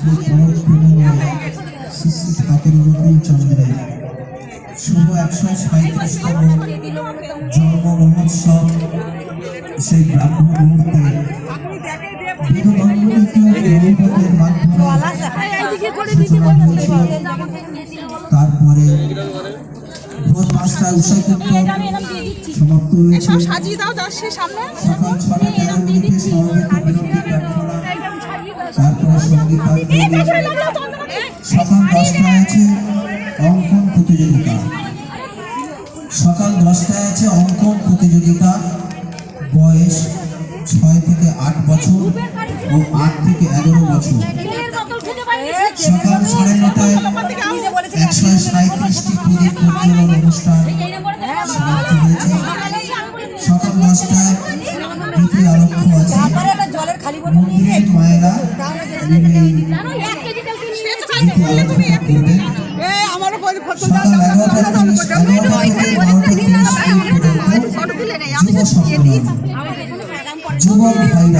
সেই পরম প্রেমময় শ্রী শ্রী ঠাকুর অনুকূল চন্দ্রের শুভ একশো সাঁত্রিশতম জন্ম মহোৎসব সেই মুহূর্তে হয়েছিল তারপরে ভোর পাঁচটায় উষা সমাপ্ত হয়েছে সকাল ছটা তেরো মিনিটে সমবেত সকাল দশটায় আছে। অঙ্কন প্রতিযোগিতা। সকাল দশটায় আছে অঙ্কন প্রতিযোগিতা। বয়স ছয় থেকে আট বছর ও আট থেকে এগারো বছর। সকাল সাড়ে নটায় একশো সাঁত্রিশটি প্রদীপ প্রজ্বলন অনুষ্ঠান সমাপ্ত হয়েছে। সকাল দশটায় দ্বিতীয় আরম্ভ আছে। জলের খালি মন্দিরের আমারও তিরিশ মিনিট পর্যন্ত যুব সম্মেলন যুবক ভাইরা